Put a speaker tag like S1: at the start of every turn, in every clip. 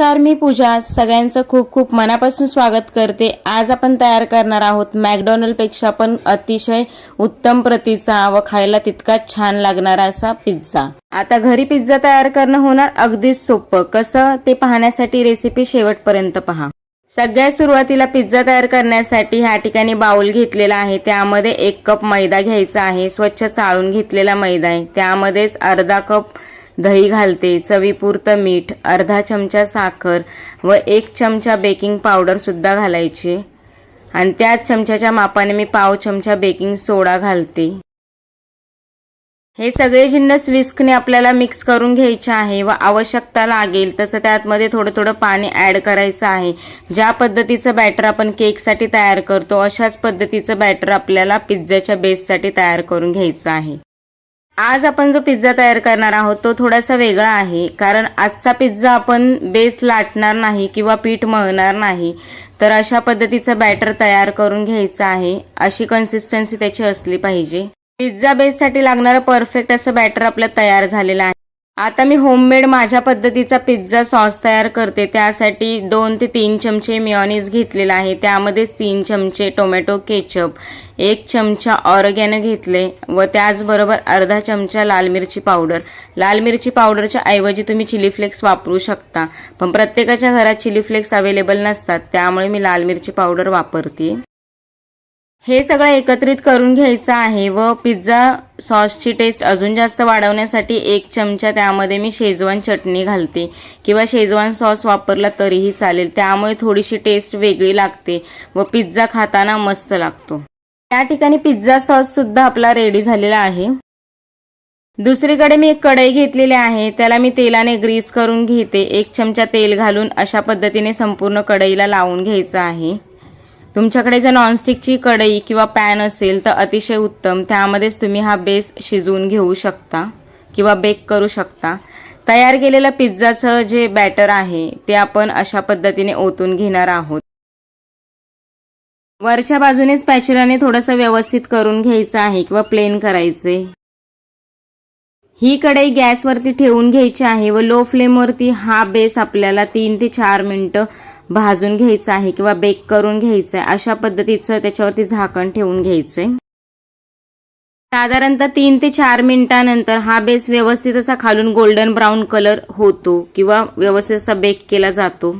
S1: नमस्कार मी पूजा. सगळ्यांचं खूप खूप मनापासून स्वागत करते. आज आपण तयार करणार आहोत मॅकडॉनल्डपेक्षा पण अतिशय उत्तम प्रतीचा व खायला तितकाच छान लागणारा असा पिझ्झा. आता घरी पिझ्झा तयार करणं होणार अगदीच सोपं. कसं? ते पाहण्यासाठी रेसिपी शेवटपर्यंत पहा. सगळ्यात सुरुवातीला पिझ्झा तयार करण्यासाठी ह्या ठिकाणी बाउल घेतलेला आहे. त्यामध्ये एक कप मैदा घ्यायचा आहे. स्वच्छ चाळून घेतलेला मैदा आहे. त्यामध्येच अर्धा कप दही घालते चवीपुरतं मीठ अर्धा चमचा साखर व एक चमचा बेकिंग पावडरसुद्धा घालायची. आणि त्याच चमच्याच्या मापाने मी पाव चमचा बेकिंग सोडा घालते. हे सगळे जिन्नस विस्कने आपल्याला मिक्स करून घ्यायचे आहे व आवश्यकता लागेल तसं त्यातमध्ये थोडं थोडं पाणी ॲड करायचं आहे. ज्या पद्धतीचं बॅटर आपण केकसाठी तयार करतो अशाच पद्धतीचं बॅटर आपल्याला पिझ्झाच्या बेससाठी तयार करून घ्यायचं आहे. आज आपण जो पिझ्झा तयार करणार आहोत तो थोडासा वेगळा आहे. कारण आजचा पिझ्झा आपण बेस लाटणार नाही किंवा पीठ मळणार नाही. तर अशा पद्धतीचं बॅटर तयार करून घ्यायचं आहे. अशी कन्सिस्टन्सी त्याची असली पाहिजे. पिझ्झा बेससाठी लागणारं परफेक्ट असं बॅटर आपलं तयार झालेलं आहे. आता मी होममेड माझ्या पद्धतीचा पिझ्झा सॉस तयार करते. त्यासाठी दोन ते तीन चमचे मिओनीज घेतलेला आहे. त्यामध्ये तीन चमचे टोमॅटो केचप एक चमचा ऑरगॅनो घेतले व त्याचबरोबर अर्धा चमचा लाल मिरची पावडर. लाल मिरची पावडरच्या ऐवजी तुम्ही चिली फ्लेक्स वापरू शकता. पण प्रत्येकाच्या घरात चिली फ्लेक्स अवेलेबल नसतात त्यामुळे मी लाल मिरची पावडर वापरते. हे सगळं एकत्रित करून घ्यायचं आहे व पिझ्झा सॉसची टेस्ट अजून जास्त वाढवण्यासाठी एक चमचा त्यामध्ये मी शेजवान चटणी घालते किंवा शेजवान सॉस वापरला तरीही चालेल त्यामुळे थोडीशी टेस्ट वेगळी लागते व पिझ्झा खाताना मस्त लागतो. या ठिकाणी पिझ्झा सॉस सुद्धा आपला रेडी झालेला आहे. दुसरीकडे मी एक कढई घेतलेली आहे. त्याला मी तेलाने ग्रीस करून घेते. एक चमचा तेल घालून अशा पद्धतीने संपूर्ण कढईला लावून घ्यायचं आहे. तुमच्याकडे जर नॉनस्टिकची कढई किंवा पॅन असेल तर अतिशय उत्तम. त्यामध्येच तुम्ही हा बेस शिजवून घेऊ शकता किंवा बेक करू शकता. तयार केलेलं पिझ्झाचं जे बॅटर आहे ते आपण अशा पद्धतीने ओतून घेणार आहोत. वरच्या बाजूने स्पॅच्युलाने थोडंसं व्यवस्थित करून घ्यायचं आहे किंवा प्लेन करायचे. ही कढई गॅसवरती ठेवून घ्यायची आहे व लो फ्लेमवरती हा बेस आपल्याला तीन ते चार मिनटं भाजून घ्यायचा आहे किंवा बेक करून घ्यायचं आहे. अशा पद्धतीचं त्याच्यावरती झाकण ठेवून घ्यायचंय साधारणतः तीन ते चार मिनिटानंतर हा बेस व्यवस्थित असा खालून गोल्डन ब्राऊन कलर होतो किंवा व्यवस्थित असा बेक केला जातो.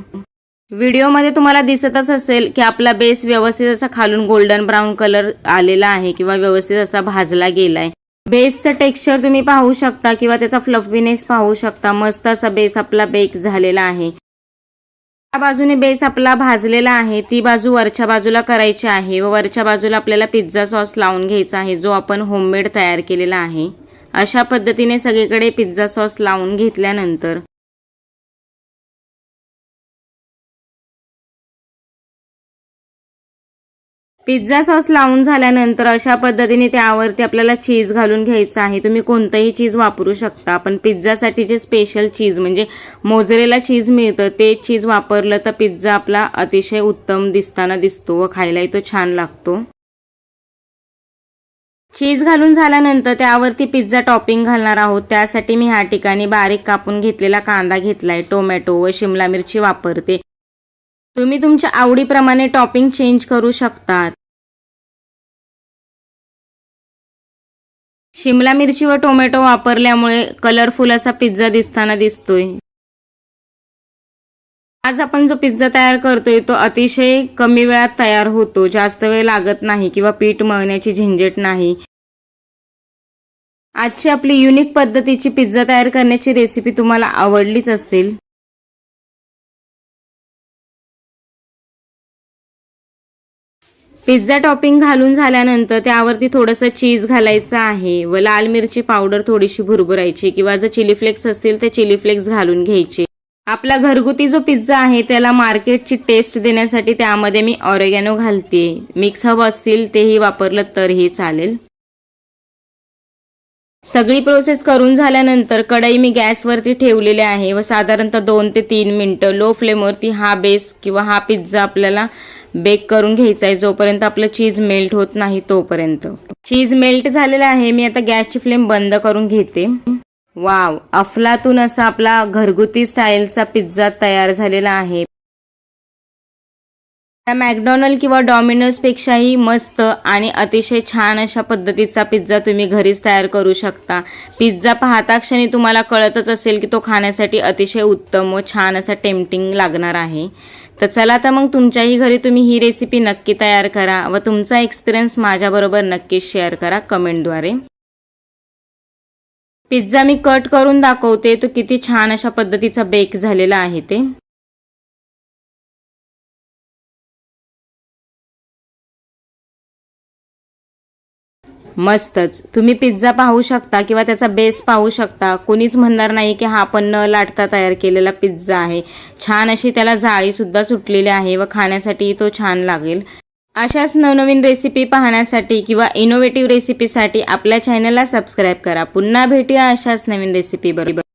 S1: व्हिडिओमध्ये तुम्हाला दिसतच असेल की आपला बेस व्यवस्थित असा खालून गोल्डन ब्राऊन कलर आलेला आहे किंवा व्यवस्थित असा भाजला गेलाय. बेसचं टेक्स्चर तुम्ही पाहू शकता किंवा त्याचा फ्लफीनेस पाहू शकता. मस्त असा बेस आपला बेक झालेला आहे. त्या बाजूने बेस आपला भाजलेला आहे. ती बाजू वरच्या बाजूला करायची आहे व वरच्या बाजूला आपल्याला पिझ्झा सॉस लावून घ्यायचा आहे जो आपण होममेड तयार केलेला आहे. अशा पद्धतीने सगळीकडे पिझ्झा सॉस लावून घेतल्यानंतर पिझ्झा सॉस लावून झाल्यानंतर अशा पद्धतीने त्यावरती आपल्याला चीज घालून घ्यायचं आहे. तुम्ही कोणतंही चीज वापरू शकता पण पिझ्झासाठी जे स्पेशल चीज म्हणजे मोजरेला चीज मिळतं ते चीज वापरलं तर पिझ्झा आपला अतिशय उत्तम दिसताना दिसतो व खायलाही तो छान लागतो. चीज घालून झाल्यानंतर त्यावरती पिझ्झा टॉपिंग घालणार आहोत. त्यासाठी मी ह्या ठिकाणी बारीक कापून घेतलेला कांदा घेतलाय. टोमॅटो व शिमला मिरची वापरते. तुम्ही तुमच्या आवडीप्रमाणे टॉपिंग चेंज करू शकतात. शिमला मिरची व टोमॅटो वापरल्यामुळे कलरफुल असा पिझ्झा दिसताना दिसतोय. आज आपण जो पिझ्झा तयार करतोय तो अतिशय कमी वेळात तयार होतो. जास्त वेळ लागत नाही किंवा पीठ मळण्याची झंझट नाही. आजची आपली युनिक पद्धतीची पिझ्झा तयार करण्याची रेसिपी तुम्हाला आवडलीच असेल. पिझ्झा टॉपिंग घालून झाल्यानंतर त्यावरती थोडंसं चीज घालायचं आहे व लाल मिरची पावडर थोडीशी भुरभुरायची किंवा जर चिली फ्लेक्स असतील तर चिली फ्लेक्स घालून घ्यायचे. आपला घरगुती जो पिझ्झा आहे त्याला मार्केटची टेस्ट देण्यासाठी त्यामध्ये मी ऑरेगॅनो घालते. मिक्स हब असतील तेही वापरलं तरीही चालेल. सगळी प्रोसेस करून झाल्यानंतर कढई मी गॅसवरती ठेवलेली आहे व साधारणतः दोन ते तीन मिनटं लो फ्लेमवरती हा बेस किंवा हा पिझ्झा आपल्याला बेक करून घ्यायचा आहे. जोपर्यंत आपलं चीज मेल्ट होत नाही तोपर्यंत. चीज मेल्ट झालेला आहे. मी आता गॅसची फ्लेम बंद करून घेते. वाव अफलातून असा आपला घरगुती स्टाईलचा पिझ्झा तयार झालेला आहे. त्या मॅकडॉनल्ड किंवा डॉमिनोजपेक्षाही मस्त आणि अतिशय छान अशा पद्धतीचा पिझ्झा तुम्ही घरीच तयार करू शकता. पिझ्झा पाहता क्षणी तुम्हाला कळतच असेल की तो खाण्यासाठी अतिशय उत्तम व छान असा टेम्पटिंग लागणार आहे. तर चला तर मग तुमच्याही घरी तुम्ही ही रेसिपी नक्की तयार करा व तुमचा एक्सपिरियन्स माझ्याबरोबर नक्कीच शेअर करा कमेंटद्वारे पिझ्झा मी कट करून दाखवते. तो किती छान अशा पद्धतीचा बेक झालेला आहे ते. मस्तच. तुम्ही पिझ्झा पाहू शकता किंवा त्याचा बेस पाहू शकता. कोणीच म्हणणार नाही की हा पण न लाटता तयार केलेला पिझ्झा आहे. छान अशी त्याला जाळी सुद्धा सुटलेली आहे व खाण्यासाठी तो छान लागेल. अशाच नवनवीन रेसिपी पाहण्यासाठी किंवा इनोव्हेटिव्ह रेसिपीसाठी आपल्या चॅनलला सबस्क्राईब करा. पुन्हा भेटूया अशाच नवीन रेसिपी बरोबर.